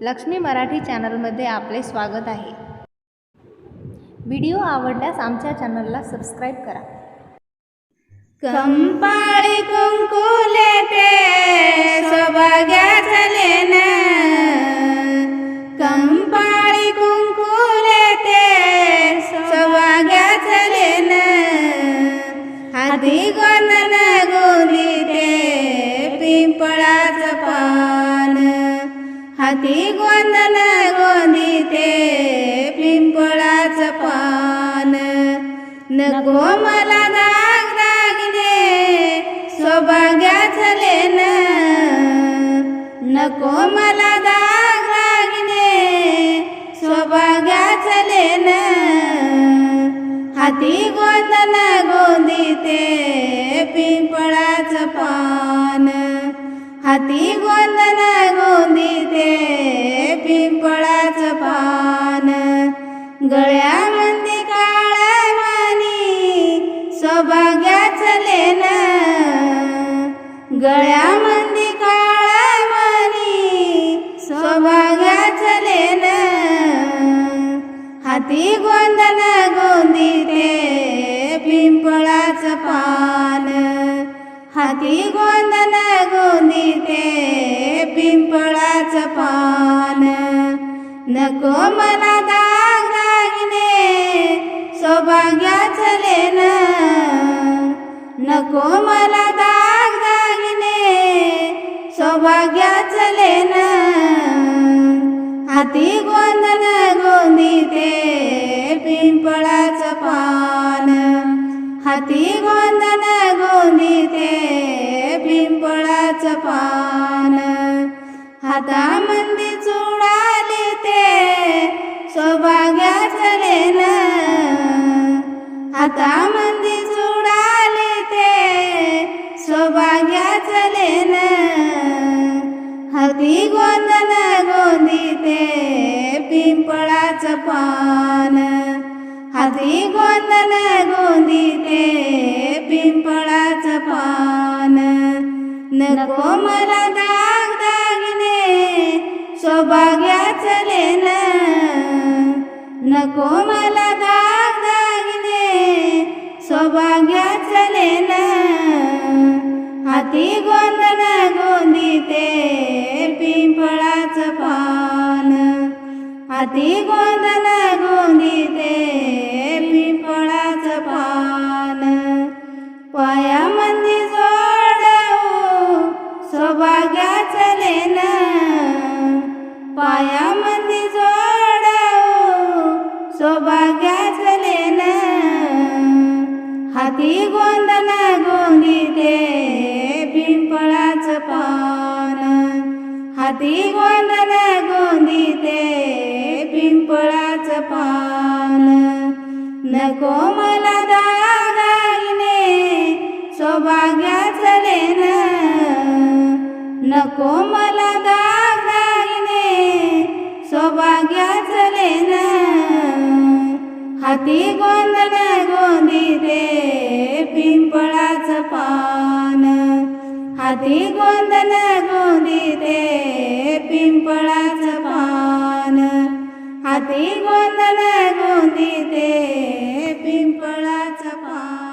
लक्ष्मी मराठी चॅनलमध्ये आपले स्वागत आहे. व्हिडिओ आवडल्यास आमच्या चॅनलला सबस्क्राईब करा. कंपाळी कुंकुले ते सौभाग्याचं झाले कंपाळी हाती गोंदन गोंदी ते पिंपळाचं पान. नको मला दाग दागिने सौभाग्याचं लेन. नको मला दाग दागिने सौभाग्याचं लेन. हाती गोंदन गोंदी ते पिंपळाचं पान. हाती गोंदन हाती गोंदन गोंदी ते पिंपळाचं पान. हाती गोंदन गोंदी ते पिंपळाचं पान. नको मला दाग दागिने सौभाग्याचं लेन. नको मला दाग दागिने सौभाग्याचं लेन. हाती गोंधन गोंदी ते पिंपळाचं पान. हाती गोंधन गोंदी ते पिंपळाचं पान. हातामंदी चुडाले ते सौभाग्याचं लेन पान. हाती गोंदल गोंदी ते पिंपळाचं पान. नको मला दाग दागिने सौभाग्याचं लेन. नको मला दाग दागिने सौभाग्याचं लेन. हाती गोंदल गोंदी हाती गोंदन गोंदी ते पिंपळाचं पान. पायामध्ये जोडू हो, सौभाग्याच लेन. पायामध्ये जोडू हो, सौभाग्याच लेन. हाती गोंदन गोंदी ते पिंपळाचं पान. हाती गोंदन गोंदी ते पान. नको मला दागिने सौभाग्याचं लेन नको मला दागिने सौभाग्याचं लेन हाती गोंदन गोंदी दे पिंपळाचं पान. हाती गोंदन गोंदी दे पिंपळाचं पान. हाती गोंदळ गोंदी ते पिंपळाचा पा